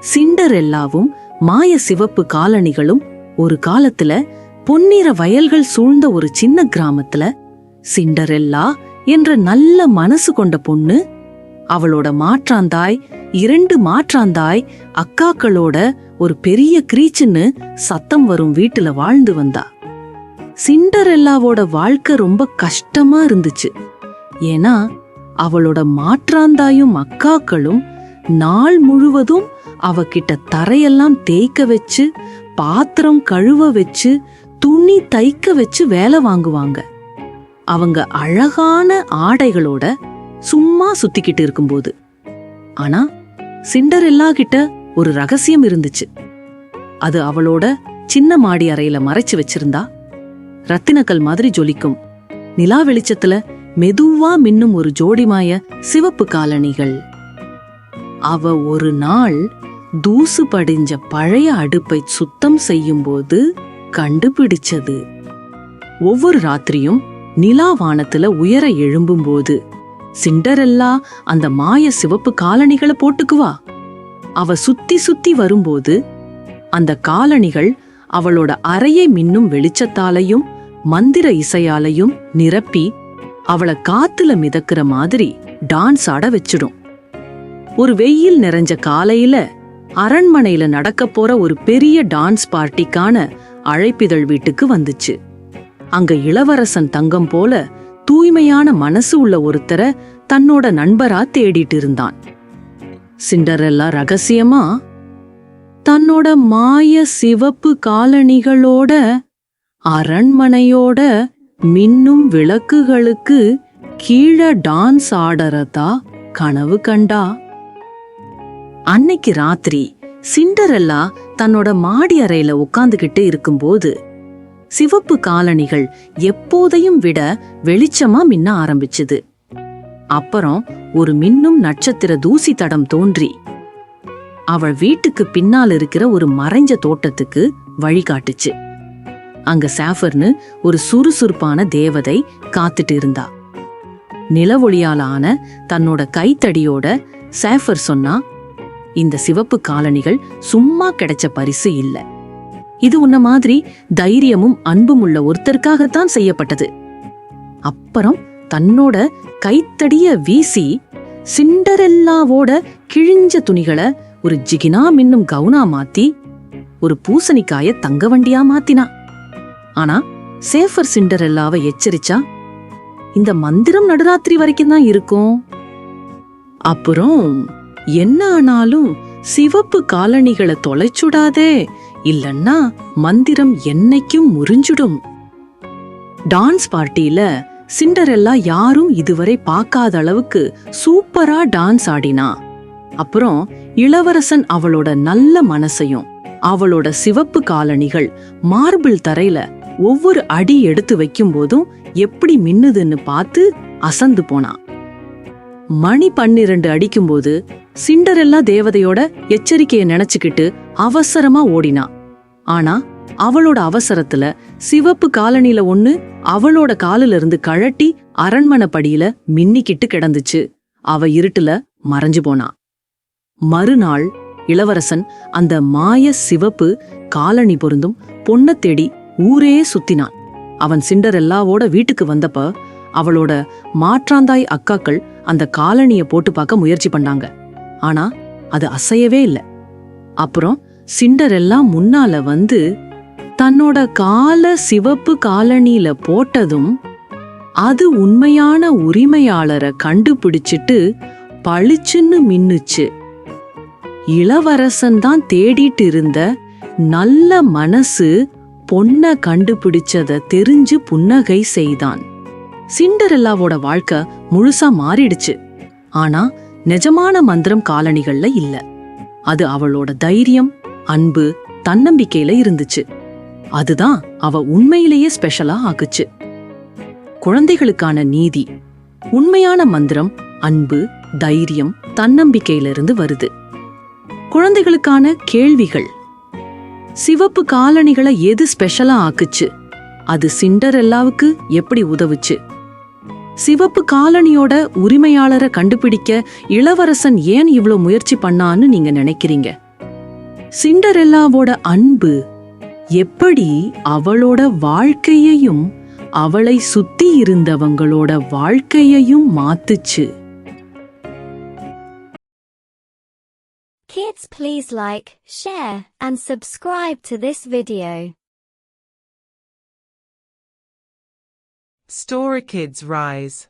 சிண்டரெல்லாவும் மாய சிவப்பு காலணிகளும் ஒரு காலத்துல பொன்னிற வயல்கள் சூழ்ந்த ஒரு சின்ன கிராமத்துல சிண்டரெல்லா என்ற நல்ல மனசு கொண்ட பொண்ணு அவளோட மாற்றாந்தாய் இரண்டு மாற்றாந்தாய் அக்காக்களோட ஒரு பெரிய கிரீச்சுன்னு சத்தம் வரும் வீட்டுல வாழ்ந்து வந்தா. சிண்டரெல்லாவோட வாழ்க்கை ரொம்ப கஷ்டமா இருந்துச்சு. ஏன்னா அவளோட மாற்றாந்தாயும் அக்காக்களும் நாள் முழுவதும் அவகிட்ட தரையெல்லாம் தேய்க்க வச்சு பாத்திரம் கழுவ வச்சு துணி தைக்க வச்சு வேலை வாங்குவாங்க. அவங்க அழகான ஆடைகளோட சும்மா சுத்திக்கிட்டு இருக்கும்போது. ஆனா சிண்டர் எல்லா கிட்ட ஒரு ரகசியம் இருந்துச்சு. அது அவளோட சின்ன மாடி அறையில மறைச்சு வச்சிருந்தா ரத்தினக்கல் மாதிரி ஜொலிக்கும். நிலா வெளிச்சத்துல மெதுவா மின்னும் ஒரு ஜோடிமாய சிவப்பு காலணிகள். அவ ஒரு நாள் தூசு படிஞ்ச பழைய அடுப்பை சுத்தம் செய்யும்போது கண்டுபிடிச்சது. ஒவ்வொரு ராத்திரியும் நிலா வானத்துல உயர எழும்பும்போது சிண்டரெல்லா அந்த மாய சிவப்பு காலணிகளை போட்டுக்குவா அவ சுத்தி சுத்தி வரும்போது அந்த காலணிகள் அவளோட அறையை மின்னும் வெளிச்சத்தாலையும் மந்திர இசையாலையும் நிரப்பி அவள காத்துல மிதக்கிற மாதிரி டான்ஸ் ஆட வச்சிடும். ஒரு வெயில் நிறைஞ்ச காலையில அரண்மனையில நடக்க போற ஒரு பெரிய டான்ஸ் பார்ட்டிக்கான அழைப்பிதழ் வீட்டுக்கு வந்துச்சு. அங்க இளவரசன் தங்கம் போல தூய்மையான மனசு உள்ள ஒருத்தரை தன்னோட நண்பரா தேடிட்டு இருந்தான். சிண்டரெல்லா ரகசியமா? தன்னோட மாய சிவப்பு காலணிகளோட அரண்மனையோட மின்னும் விளக்குகளுக்கு கீழே டான்ஸ் ஆடறதா கனவு கண்டா? அன்னைக்கு ராத்திரி சிண்டரெல்லா தன்னோட மாடி அறையில உட்கார்ந்துகிட்டு இருக்கும்போது சிவப்பு காலணிகள் எப்போதையும் விட வெளிச்சமா மின்ன ஆரம்பிச்சுது. அப்புறம் ஒரு மின்னும் நட்சத்திர தூசி தடம் தோன்றி அவள் வீட்டுக்கு பின்னால் இருக்கிற ஒரு மறைஞ்ச தோட்டத்துக்கு வழிகாட்டுச்சு. அங்க சாஃபர்னு ஒரு சுறுசுறுப்பான தேவதை காத்துட்டு இருந்தா. நிலவொளியால ஆன தன்னோட கைத்தடியோட சாஃபர் சொன்னா இந்த சிவப்பு காலணிகள் சும்மா கிடைச்ச பரிசு இல்ல. இது உன்ன மாதிரி தைரியமும் அன்பும் உள்ள ஒருத்தருக்காகத்தான் செய்யப்பட்டது. அப்புறம் தன்னோட கைத்தடிய வீசி சிண்டரெல்லாவோட கிழிஞ்ச துணிகளை ஒரு ஜிகினா மின்னும் கவுனா மாத்தி ஒரு பூசணிக்காய தங்க வண்டியா மாத்தினா. ஆனா சேஃபர் சிண்டரெல்லாவை எச்சரிச்சா இந்த மந்திரம் நடுராத்திரி வரைக்கும் தான் இருக்கும். அப்புறம் என்ன ஆனாலும் சிவப்பு காலணிகளை தொலைச்சுடாதே இல்லன்னா மந்திரம் என்னைக்கும் முறிஞ்சுடும். டான்ஸ் பார்ட்டியில சிண்டரெல்லா யாரும் இதுவரை பார்க்காத அளவுக்கு சூப்பரா டான்ஸ் ஆடினா. அப்புறம் இளவரசன் அவளோட நல்ல மனசையும் அவளோட சிவப்பு காலணிகள் மார்பிள் தரையில ஒவ்வொரு அடி எடுத்து வைக்கும் போதும் எப்படி மின்னுதுன்னு பார்த்து அசந்து போனா. மணி பன்னிரண்டு அடிக்கும்போது சிண்டரெல்லா தேவதையோட எச்சரிக்கையை நினைச்சுக்கிட்டு அவசரமா ஓடினா. ஆனா அவளோட அவசரத்துல சிவப்பு காலனில ஒண்ணு அவளோட காலில இருந்து கழட்டி அரண்மனை படியில மின்னிக்கிட்டு கிடந்துச்சு. அவ இருட்டுல மறைஞ்சு போனா. மறுநாள் இளவரசன் அந்த மாய சிவப்பு காலணி பொருந்தும் பொண்ண தேடி ஊரே சுத்தினான். அவன் சிண்டரெல்லாவோட வீட்டுக்கு வந்தப்ப அவளோட மாற்றாந்தாய் அக்காக்கள் அந்த காலனியை போட்டு பார்க்க முயற்சி பண்ணாங்க. ஆனா அது அசையவே இல்லை. அப்புறம் சிண்டரெல்லா முன்னால வந்து தன்னோட கால சிவப்பு காலணியில போட்டதும் அது உண்மையான உரிமையாளரை கண்டுபிடிச்சிட்டு பளிச்சுன்னு மின்னுச்சு. இளவரசன் தான் தேடிட்டு இருந்த நல்ல மனசு பொண்ண கண்டுபிடிச்சத தெரிஞ்சு புன்னகை செய்தான். சிண்டரெல்லாவோட வாழ்க்கை முழுசா மாறிடுச்சு. ஆனா நிஜமான மந்திரம் காலணிகள்ல இல்ல. அது அவளோட தைரியம் அன்பு தன்னம்பிக்கையில இருந்துச்சு. அதுதான் அவ உண்மையிலேயே ஸ்பெஷலா ஆக்குச்சு. குழந்தைகளுக்கான நீதி உண்மையான மந்திரம் அன்பு தைரியம் தன்னம்பிக்கையிலிருந்து வருது. குழந்தைகளுக்கான கேள்விகள். சிவப்பு காலணிகளை எது ஸ்பெஷலா ஆக்குச்சு? அது சிண்டர் எல்லாவுக்கு எப்படி உதவுச்சு? சிவப்பு காலனியோட உரிமையாளரை கண்டுபிடிக்க இளவரசன் ஏன் இவ்வளோ முயற்சி பண்ணான்னு நீங்க நினைக்கிறீங்க சிண்டரெல்லாவோட அன்பு எப்படி அவளோட வாழ்க்கையையும் அவளை சுத்தி இருந்தவங்களோட வாழ்க்கையையும் மாத்துச்சு Kids please like, share and subscribe to this video. Storakids Rise.